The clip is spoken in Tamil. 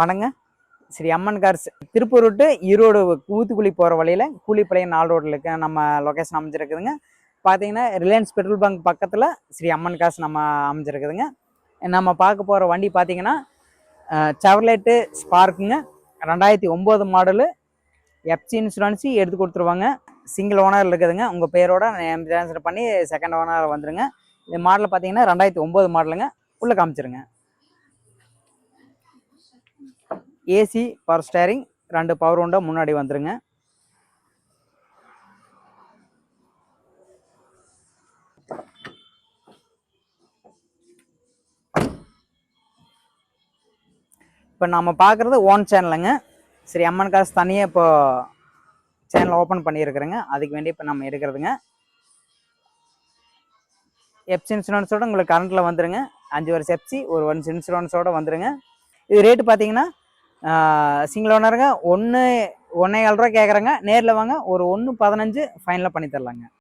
வணங்க. ஸ்ரீ அம்மன் கார்ஸ் திருப்பூர் விட்டு ஈரோடு ஊத்துக்குழி போகிற வழியில் கூலிப்பாளையம் நாள் ரோட்டில் இருக்க நம்ம லொக்கேஷன் அமைஞ்சிருக்குதுங்க. பார்த்தீங்கன்னா ரிலையன்ஸ் பெட்ரோல் பங்க் பக்கத்தில் ஸ்ரீ அம்மன் கார்ஸ் நம்ம அமைஞ்சிருக்குதுங்க. நம்ம பார்க்க போகிற வண்டி பார்த்தீங்கன்னா செவர்லேட்டு ஸ்பார்க்குங்க ரெண்டாயிரத்தி ஒம்பது மாடலு. எஃப்சி இன்சூரன்ஸு எடுத்து கொடுத்துருவாங்க. சிங்கிள் ஓனர் இருக்குதுங்க. உங்கள் பேரோட நேம் ட்ரான்ஸ்ஃபர் பண்ணி செகண்ட் ஓனர் வந்துடுங்க இந்த மாடல் பார்த்தீங்கன்னா ரெண்டாயிரத்தி ஒம்பது மாடலுங்க. உள்ளே காமிச்சிருங்க. ஏசி பவர் ஸ்டேரிங் ரெண்டு பவர் உண்டா முன்னாடி வந்துருங்க. இப்போ நம்ம பார்க்குறது ஓன் சேனலுங்க சரி அம்மன் காசு தனியாக இப்போ சேனல் ஓப்பன் பண்ணியிருக்கிறேங்க. அதுக்கு வேண்டி இப்போ நம்ம எடுக்கிறதுங்க. எப்சி இன்சூரன்ஸோடு உங்களுக்கு கரண்ட்டில் வந்துடுங்க அஞ்சு வருஷம் எப்சி ஒரு வருஷம் இன்சூரன்ஸோடு வந்துடுங்க இது ரேட்டு பார்த்தீங்கன்னா சிங்கிள் ஓனருங்க ஒன்று ஒன்றே ஏழு ரூபா கேட்குறேங்க நேரில் வாங்க. ஒரு ஒன்று பதினஞ்சு ஃபைனலாக பண்ணி தரலாங்க.